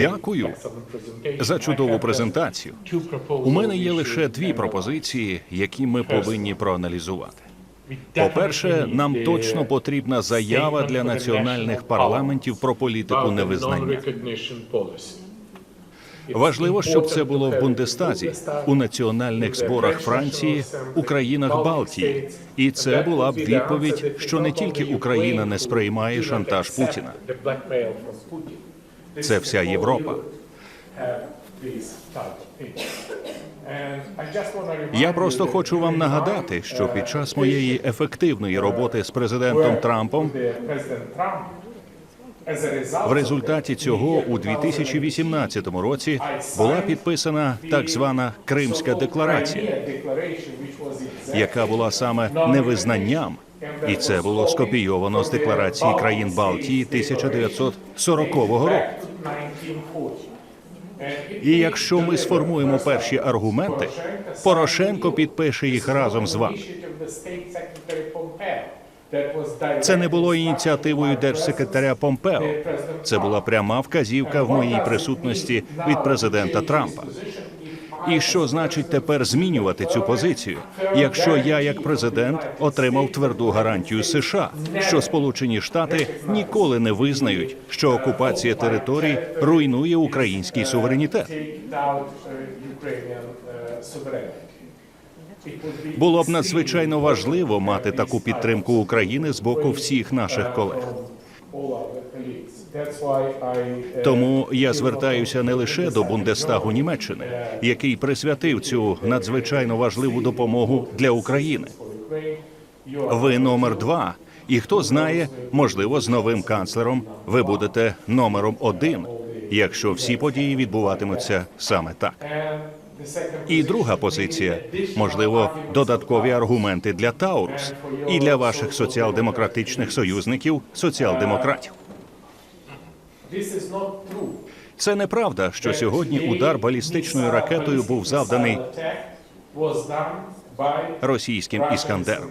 Дякую за чудову презентацію. У мене є лише дві пропозиції, які ми повинні проаналізувати. По-перше, нам точно потрібна заява для національних парламентів про політику невизнання. Важливо, щоб це було в Бундестазі, у національних зборах Франції, у країнах Балтії, і це була б відповідь, що не тільки Україна не сприймає шантаж Путіна, це вся Європа. Я просто хочу вам нагадати, що під час моєї ефективної роботи з президентом Трампом в результаті цього у 2018 році була підписана так звана Кримська декларація, яка була саме невизнанням, і це було скопійовано з декларації країн Балтії 1940 року. І якщо ми сформуємо перші аргументи, Порошенко підпише їх разом з вами. Це не було ініціативою держсекретаря Помпео. Це була пряма вказівка в моїй присутності від президента Трампа. І що значить тепер змінювати цю позицію, якщо я, як президент, отримав тверду гарантію США, що Сполучені Штати ніколи не визнають, що окупація територій руйнує український суверенітет? Було б надзвичайно важливо мати таку підтримку України з боку всіх наших колег. Тому я звертаюся не лише до Бундестагу Німеччини, який присвятив цю надзвичайно важливу допомогу для України. Ви номер два. І хто знає, можливо, з новим канцлером ви будете номером один, якщо всі події відбуватимуться саме так. І друга позиція можливо додаткові аргументи для Таурус і для ваших соціал-демократичних союзників, соціал-демократів. Це неправда, що сьогодні удар балістичною ракетою був завданий російським іскандером.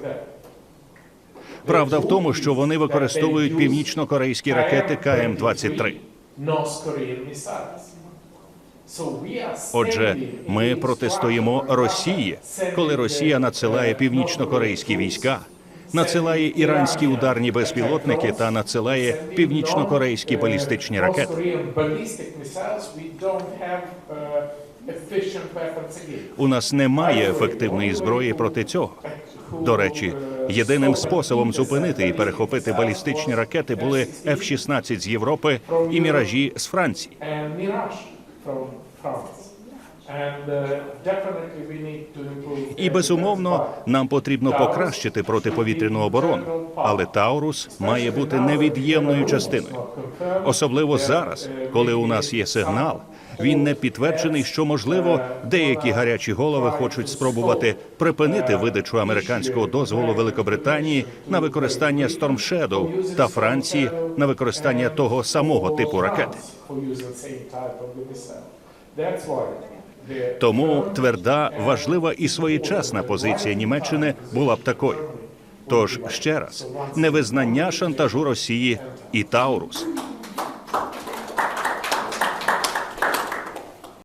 Правда в тому, що вони використовують північно-корейські ракети КМ 23 Отже, ми протистоїмо Росії, коли Росія надсилає північно-корейські війська, надсилає іранські ударні безпілотники та надсилає північно-корейські балістичні ракети. У нас немає ефективної зброї проти цього. До речі, єдиним способом зупинити і перехопити балістичні ракети були F-16 з Європи і міражі з Франції. І безумовно нам потрібно покращити протиповітряну оборону, але Таурус має бути невід'ємною частиною, особливо зараз, коли у нас є сигнал. Він не підтверджений, що можливо деякі гарячі голови хочуть спробувати припинити видачу американського дозволу Великобританії на використання Storm Shadow та Франції на використання того самого типу ракети. Тому тверда, важлива і своєчасна позиція Німеччини була б такою. Тож ще раз невизнання шантажу Росії і Таурус.